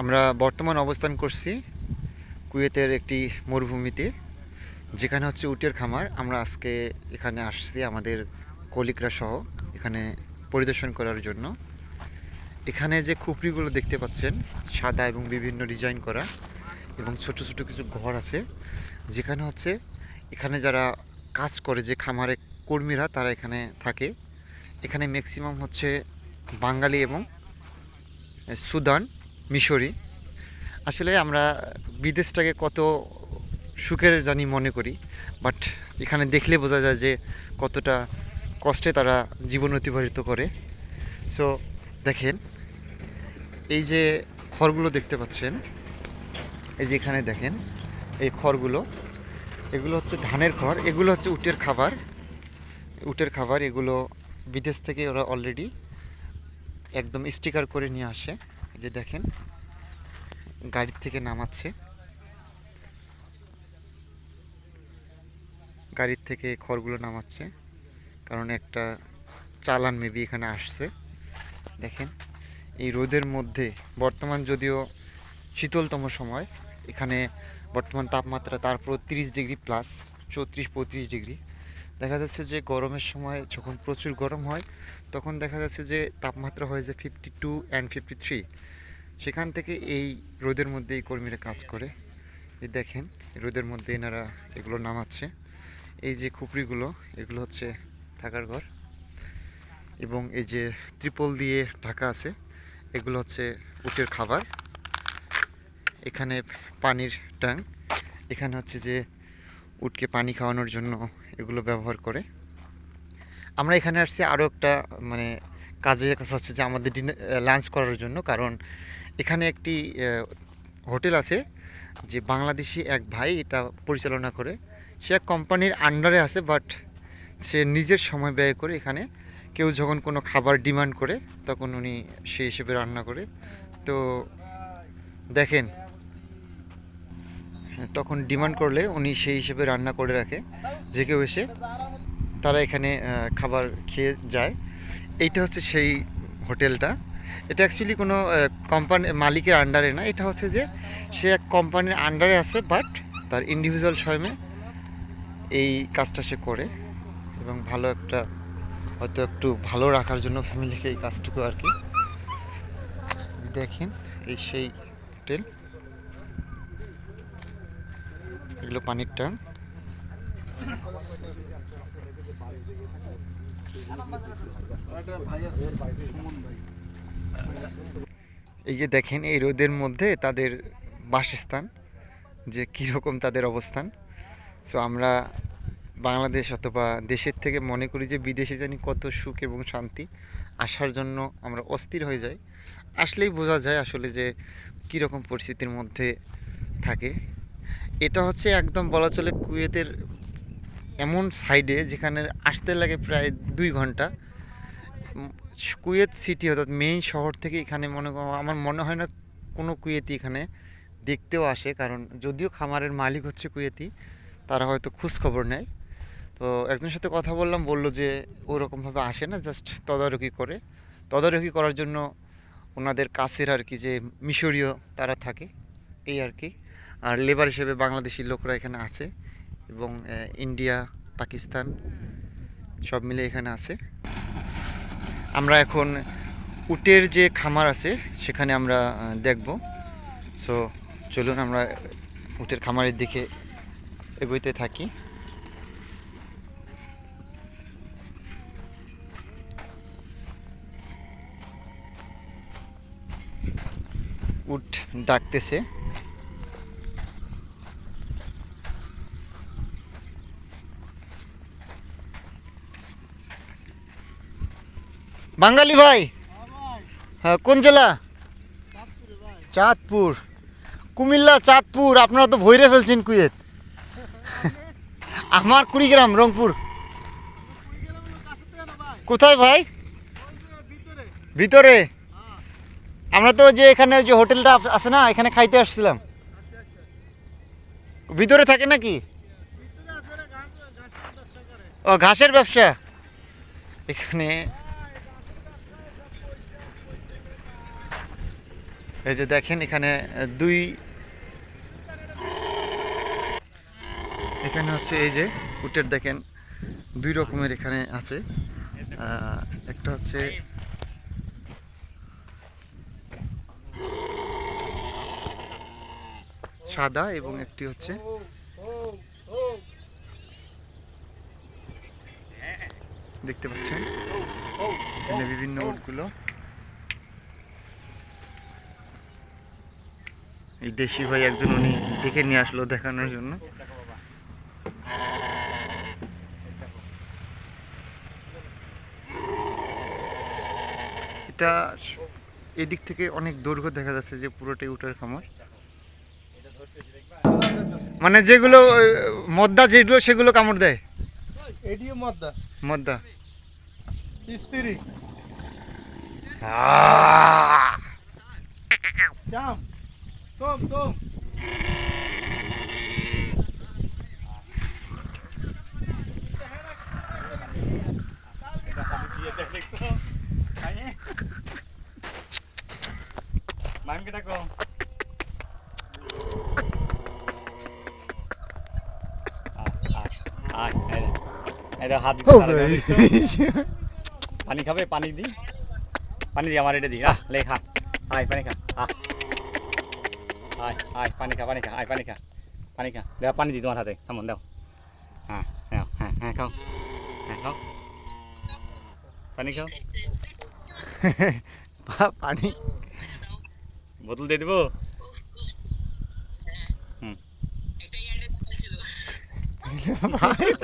আমরা বর্তমান অবস্থান করছি কুয়েতের একটি মরুভূমিতে, যেখানে হচ্ছে উটের খামার। আমরা আজকে এখানে আসছি আমাদের কলিকরা সহ এখানে পরিদর্শন করার জন্য। এখানে যে খুপড়িগুলো দেখতে পাচ্ছেন, সাদা এবং বিভিন্ন ডিজাইন করা এবং ছোট ছোট কিছু ঘর আছে, যেখানে হচ্ছে এখানে যারা কাজ করে, যে খামারে কর্মীরা, তারা এখানে থাকে। এখানে ম্যাক্সিমাম হচ্ছে বাঙালি এবং সুদান। মিশরি। আসলে আমরা বিদেশটাকে কত সুখের জানি মনে করি, বাট এখানে দেখলে বোঝা যায় যে কতটা কষ্টে তারা জীবন অতিবাহিত করে। সো দেখেন, এই যে খড়গুলো দেখতে পাচ্ছেন, এই যে এখানে দেখেন, এই খড়গুলো, এগুলো হচ্ছে ধানের খড়, এগুলো হচ্ছে উটের খাবার। উটের খাবার এগুলো বিদেশ থেকে ওরা অলরেডি একদম স্টিকার করে নিয়ে আসে। যে দেখেন, গাড়ির থেকে নামাচ্ছে। গাড়ির থেকে খড়গুলো নামাচ্ছে, কারণ একটা চালান মেবি এখানে আসছে। দেখেন, এই রোদের মধ্যে, বর্তমান যদিও শীতলতম সময়, এখানে বর্তমান তাপমাত্রা তারপর তিরিশ ডিগ্রি প্লাস চৌত্রিশ পঁয়ত্রিশ ডিগ্রি। দেখা যাচ্ছে যে গরমের সময় যখন প্রচুর গরম হয়, তখন দেখা যাচ্ছে যে তাপমাত্রা হয় যে fifty two and fifty three সেখান থেকে এই রোদের মধ্যে এই কর্মীরা কাজ করে। এই দেখেন, রোদের মধ্যে এনারা এগুলো নামাচ্ছে। এই যে খুপড়িগুলো, এগুলো হচ্ছে থাকার ঘর। এবং এই যে ত্রিপল দিয়ে ঢাকা আছে, এগুলো হচ্ছে উটের খাবার। এখানে পানির ট্যাঙ্ক। এখানে হচ্ছে যে উটকে পানি খাওয়ানোর জন্য এগুলো ব্যবহার করে। আমরা এখানে আসছি আরও একটা মানে কাজে হচ্ছে যে আমাদের ডিনার লাঞ্চ করার জন্য। কারণ এখানে একটি হোটেল আছে যে বাংলাদেশি এক ভাই এটা পরিচালনা করে। সে এক কোম্পানির আন্ডারে আছে বাট সে নিজের সময় ব্যয় করে এখানে। কেউ যখন কোনো খাবার ডিমান্ড করে, তখন উনি সেই হিসেবে রান্না করে। তো দেখেন তখন ডিমান্ড করলে উনি সেই হিসেবে রান্না করে রাখে। যে কেউ এসে তারা এখানে খাবার খেয়ে যায়। এইটা হচ্ছে সেই হোটেলটা। এটা অ্যাকচুয়ালি কোনো কোম্পানি মালিকের আন্ডারে না। এটা হচ্ছে যে সে এক কোম্পানির আন্ডারে আছে বাট তার ইন্ডিভিজুয়াল স্বয়মে এই কাজটা সে করে এবং ভালো একটা, হয়তো একটু ভালো রাখার জন্য ফ্যামিলিকে এই কাজটুকু আর কি। দেখেন, এই সেই হোটেল। এগুলো পানির ট্যাঙ্ক এই যে দেখেন, এই রোদের মধ্যে তাদের বাসস্থান, যে কীরকম তাদের অবস্থান। সো আমরা বাংলাদেশ অথবা দেশের থেকে মনে করি যে বিদেশে জানি কত সুখ এবং শান্তি, আসার জন্য আমরা অস্থির হয়ে যাই। আসলেই বোঝা যায় আসলে যে কীরকম পরিস্থিতির মধ্যে থাকে। এটা হচ্ছে একদম বলা চলে কুয়েতের এমন সাইডে যেখানে আসতে লাগে প্রায় দুই ঘণ্টা। কুয়েত সিটি অর্থাৎ মেইন শহর থেকে এখানে মনে আমার মনে হয় না কোনো কুয়েতি এখানে দেখতেও আসে, কারণ যদিও খামারের মালিক হচ্ছে কুয়েতি, তারা হয়তো খোঁজ খবর নেয়। তো একজনের সাথে কথা বললাম, বলল যে ওরকমভাবে আসে না, জাস্ট তদারকি করে। তদারকি করার জন্য ওনাদের কাছের আর কি যে মিশরীয় তারা থাকে, এই আর কি। আর লেবার হিসেবে বাংলাদেশি লোকরা এখানে আছে এবং ইন্ডিয়া, পাকিস্তান সব মিলে এখানে আছে। আমরা এখন উটের যে খামার আছে সেখানে আমরা দেখব। সো চলুন আমরা উটের খামারের দিকে এগোইতে থাকি। উট ডাকতেছে। বাঙালি ভাই? হ্যাঁ কোন জেলা? চাঁদপুর। কুমিল্লা, চাঁদপুর। আপনারা তো ভৈরে ফেলছেন কুয়েত। আমার কুড়িগ্রাম, রংপুর। কোথায় ভাই? ভিতরে। আমরা তো যে এখানে যে হোটেলটা আছে না, এখানে খাইতে আসছিলাম। ভিতরে থাকে নাকি? ও, ঘাসের ব্যবসা। এখানে এই যে দেখেন, এখানে দুই এখানে হচ্ছে এই যে উটের দেখেন, দুই রকমের এখানে আছে। একটা হচ্ছে সাদা এবং একটি হচ্ছে দেখতে পাচ্ছেন? এখানে বিভিন্ন উটগুলো এই দেশি ভাই একজন উনি ডেকে নিয়ে আসলো দেখানোর জন্য। এটা এদিক থেকে অনেক দৈর্ঘ্য দেখা যাচ্ছে যে পুরোটাই উটের খামার। মানে যেগুলো মদ্দা যেগুলো সেগুলো কামড় দেয়? এটিও মদ্দা। মদ্দা। স্ত্রী শ্যাম সোম সোম Main kita ko. আয় এই এটা হাত ও দিয়ে ভাই। দিছো। পানি খাবে পানি দি পানি দি আমার এটা দি আহ লে খা আয় পানি খা আহ আয় আয় পানি খা পানি খা আয় পানি খা পানি খা। দেও পানি দি তোমার হাতে। থামুন দাও। হ্যাঁ দাও হ্যাঁ হ্যাঁ খাও। হ্যাঁ খাও। পানি খাও। পা- পানি। বোতল দিয়ে দেবো?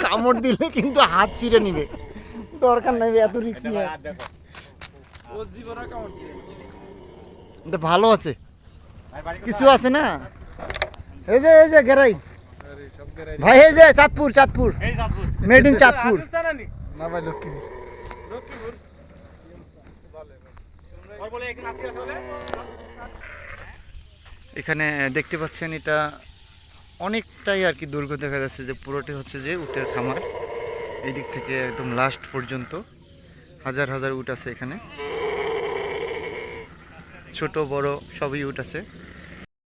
কামড় দিলে কিন্তু হাত ছিঁড়ে নিবে। দরকার নাই এত রিক্স নিয়ে। ভালো আছে। কিছু আছে না? এই যে এই যে গেরাই। আরে সব গেরাই ভাই এই যে চাঁদপুর চাঁদপুর। এই চাঁদপুর। Made in Chandpur. না ভাই লক্ষ্মীপুর। এখানে দেখতে পাচ্ছেন এটা অনেকটাই আর কি দুর্গ দেখা যাচ্ছে যে পুরোটি হচ্ছে যে উটের খামার। এই দিক থেকে একদম লাস্ট পর্যন্ত। হাজার হাজার উট আছে এখানে। ছোট বড় সবই উঠ আছে।